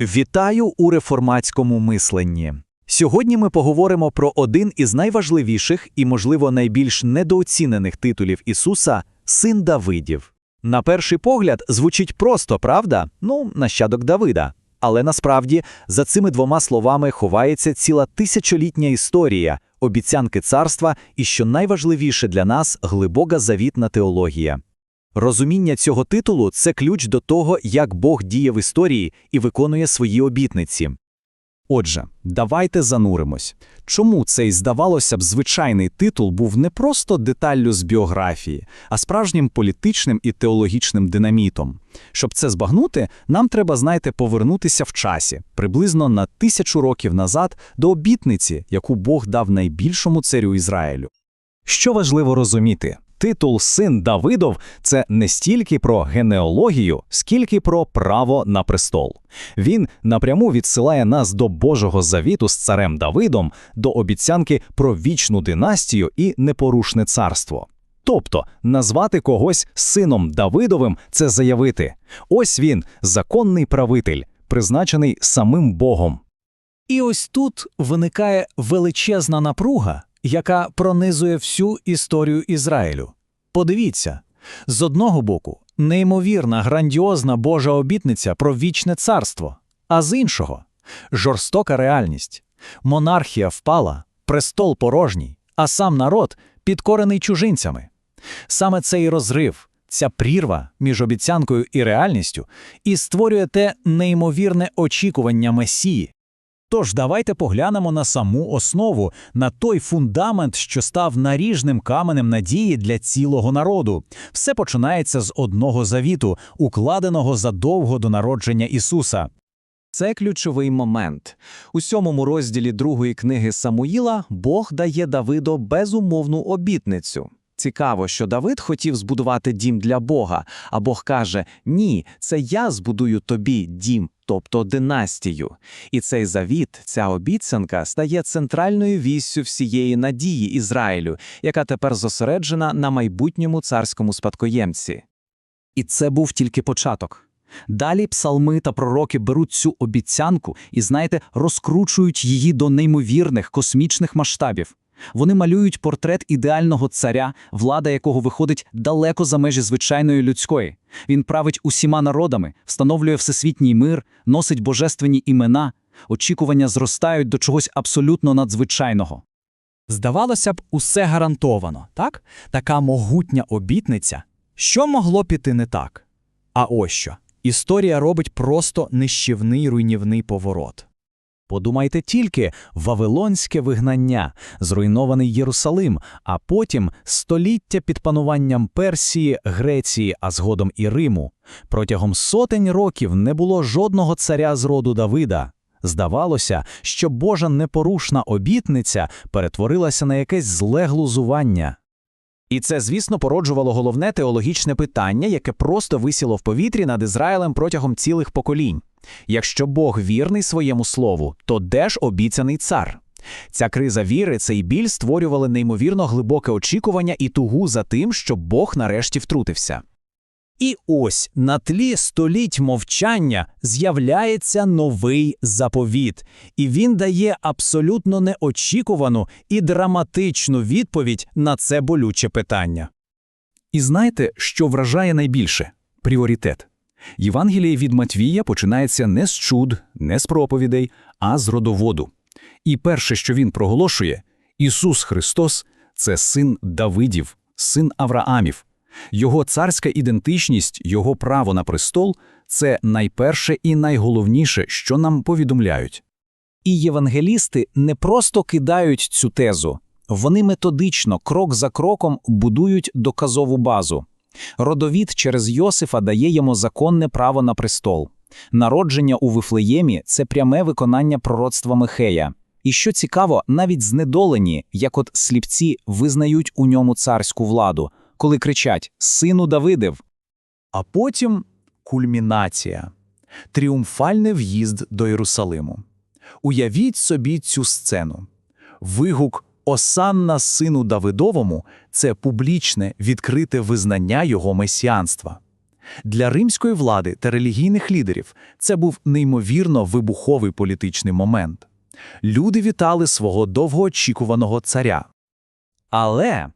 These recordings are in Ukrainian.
Вітаю у реформатському мисленні. Сьогодні ми поговоримо про один із найважливіших і, можливо, найбільш недооцінених титулів Ісуса син Давидів. На перший погляд звучить просто, правда? Ну, нащадок Давида. Але насправді за цими двома словами ховається ціла тисячолітня історія, обіцянки царства і, що найважливіше для нас, глибока завітна теологія. Розуміння цього титулу це ключ до того, як Бог діє в історії і виконує свої обітниці. Отже, давайте зануримось. Чому цей, здавалося б, звичайний титул був не просто деталлю з біографії, а справжнім політичним і теологічним динамітом? Щоб це збагнути, нам треба, знаєте, повернутися в часі, приблизно на тисячу років назад, до обітниці, яку Бог дав найбільшому царю Ізраїлю. Що важливо розуміти? Титул «Син Давидов» – це не стільки про генеалогію, скільки про право на престол. Він напряму відсилає нас до Божого завіту з царем Давидом, до обіцянки про вічну династію і непорушне царство. Тобто, назвати когось сином Давидовим – це заявити «Ось він, законний правитель, призначений самим Богом». І ось тут виникає величезна напруга, яка пронизує всю історію Ізраїлю. Подивіться, з одного боку, неймовірна грандіозна Божа обітниця про вічне царство, а з іншого жорстока реальність. Монархія впала, престол порожній, а сам народ підкорений чужинцями. Саме цей розрив, ця прірва між обіцянкою і реальністю і створює те неймовірне очікування Месії, Тож давайте поглянемо на саму основу, на той фундамент, що став наріжним каменем надії для цілого народу. Все починається з одного завіту, укладеного задовго до народження Ісуса. Це ключовий момент. У сьомому розділі другої книги Самуїла Бог дає Давиду безумовну обітницю. Цікаво, що Давид хотів збудувати дім для Бога, а Бог каже: Ні, це я збудую тобі дім, тобто династію. І цей завіт, ця обіцянка стає центральною віссю всієї надії Ізраїлю, яка тепер зосереджена на майбутньому царському спадкоємці. І це був тільки початок. Далі псалми та пророки беруть цю обіцянку і, знаєте, розкручують її до неймовірних космічних масштабів. Вони малюють портрет ідеального царя, влада якого виходить далеко за межі звичайної людської. Він править усіма народами, встановлює всесвітній мир, носить божественні імена, очікування зростають до чогось абсолютно надзвичайного. Здавалося б, усе гарантовано, так? Така могутня обітниця. Що могло піти не так? А ось що. Історія робить просто нищівний руйнівний поворот. Подумайте тільки Вавилонське вигнання, зруйнований Єрусалим, а потім століття під пануванням Персії, Греції, а згодом і Риму. Протягом сотень років не було жодного царя з роду Давида. Здавалося, що Божа непорушна обітниця перетворилася на якесь зле глузування. І це, звісно, породжувало головне теологічне питання, яке просто висіло в повітрі над Ізраїлем протягом цілих поколінь. Якщо Бог вірний своєму слову, то де ж обіцяний цар? Ця криза віри, цей біль створювали неймовірно глибоке очікування і тугу за тим, щоб Бог нарешті втрутився. І ось на тлі століть мовчання з'являється новий заповіт, і він дає абсолютно неочікувану і драматичну відповідь на це болюче питання. І знаєте, що вражає найбільше пріоритет. Євангеліє від Матвія починається не з чуд, не з проповідей, а з родоводу. І перше, що він проголошує, Ісус Христос це син Давидів, син Авраамів. Його царська ідентичність, його право на престол це найперше і найголовніше, що нам повідомляють. І євангелісти не просто кидають цю тезу, вони методично, крок за кроком будують доказову базу. Родовід через Йосифа дає йому законне право на престол. Народження у Вифлеємі це пряме виконання пророцтва Михея. І що цікаво, навіть знедолені, як от сліпці, визнають у ньому царську владу, коли кричать Сину Давидев. А потім кульмінація тріумфальний в'їзд до Єрусалиму. Уявіть собі цю сцену. Вигук Осанна сину Давидовому це публічне відкрите визнання його месіанства. Для римської влади та релігійних лідерів це був неймовірно вибуховий політичний момент. Люди вітали свого довгоочікуваного царя. Але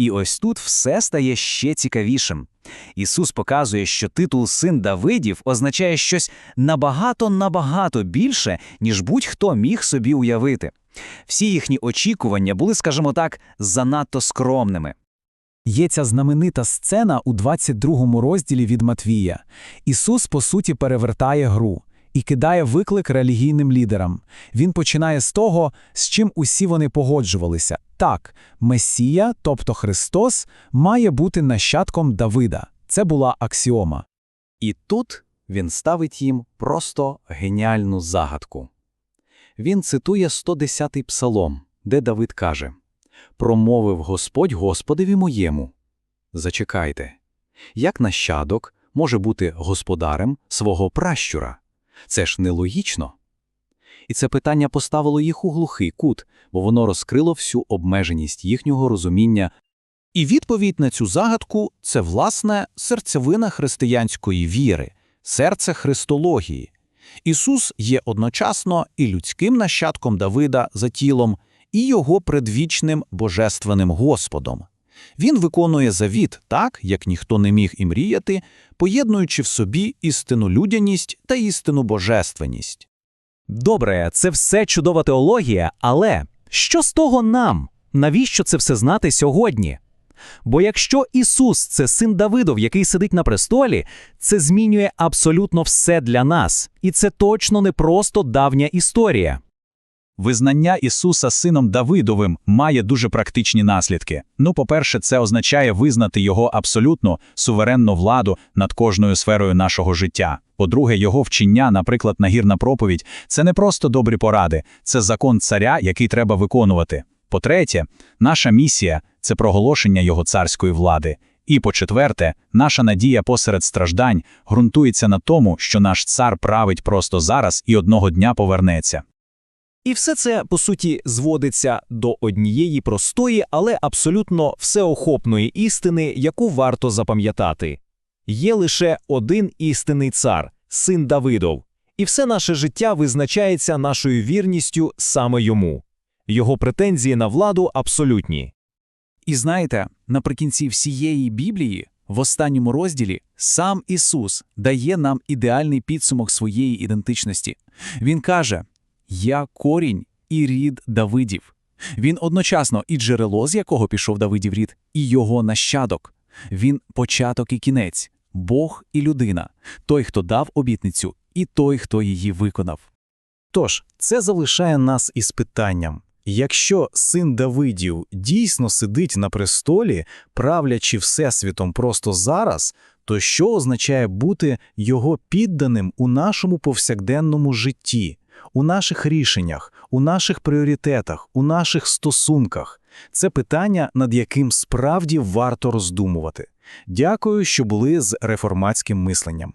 і ось тут все стає ще цікавішим. Ісус показує, що титул син Давидів означає щось набагато-набагато більше, ніж будь-хто міг собі уявити. Всі їхні очікування були, скажімо так, занадто скромними. Є ця знаменита сцена у 22 розділі від Матвія. Ісус, по суті, перевертає гру і кидає виклик релігійним лідерам. Він починає з того, з чим усі вони погоджувалися. Так, Месія, тобто Христос, має бути нащадком Давида. Це була аксіома. І тут він ставить їм просто геніальну загадку. Він цитує 110-й псалом, де Давид каже «Промовив Господь Господеві моєму». Зачекайте. Як нащадок може бути господарем свого пращура? Це ж нелогічно. І це питання поставило їх у глухий кут, бо воно розкрило всю обмеженість їхнього розуміння І відповідь на цю загадку – це, власне, серцевина християнської віри, серце христології. Ісус є одночасно і людським нащадком Давида за тілом, і його предвічним божественним Господом. Він виконує завіт так, як ніхто не міг і мріяти, поєднуючи в собі істину людяність та істину божественність. Добре, це все чудова теологія, але що з того нам? Навіщо це все знати сьогодні? Бо якщо Ісус це син Давидов, який сидить на престолі, це змінює абсолютно все для нас. І це точно не просто давня історія. Визнання Ісуса сином Давидовим має дуже практичні наслідки. Ну, по-перше, це означає визнати його абсолютну суверенну владу над кожною сферою нашого життя. По-друге, його вчення, наприклад, нагірна проповідь, це не просто добрі поради, це закон царя, який треба виконувати. По-третє, наша місія це проголошення його царської влади. І по-четверте, наша надія посеред страждань ґрунтується на тому, що наш цар править просто зараз і одного дня повернеться. І все це, по суті, зводиться до однієї простої, але абсолютно всеохопної істини, яку варто запам'ятати. Є лише один істинний цар, син Давидов, і все наше життя визначається нашою вірністю саме йому. Його претензії на владу абсолютні. І знаєте, наприкінці всієї Біблії, в останньому розділі, сам Ісус дає нам ідеальний підсумок своєї ідентичності. Він каже: Я корінь і рід Давидів. Він одночасно і джерело, з якого пішов Давидів рід, і його нащадок. Він початок і кінець, Бог і людина, той, хто дав обітницю, і той, хто її виконав. Тож, це залишає нас із питанням. Якщо син Давидів дійсно сидить на престолі, правлячи Всесвітом просто зараз, то що означає бути його підданим у нашому повсякденному житті, у наших рішеннях, у наших пріоритетах, у наших стосунках? Це питання, над яким справді варто роздумувати. Дякую, що були з реформатським мисленням.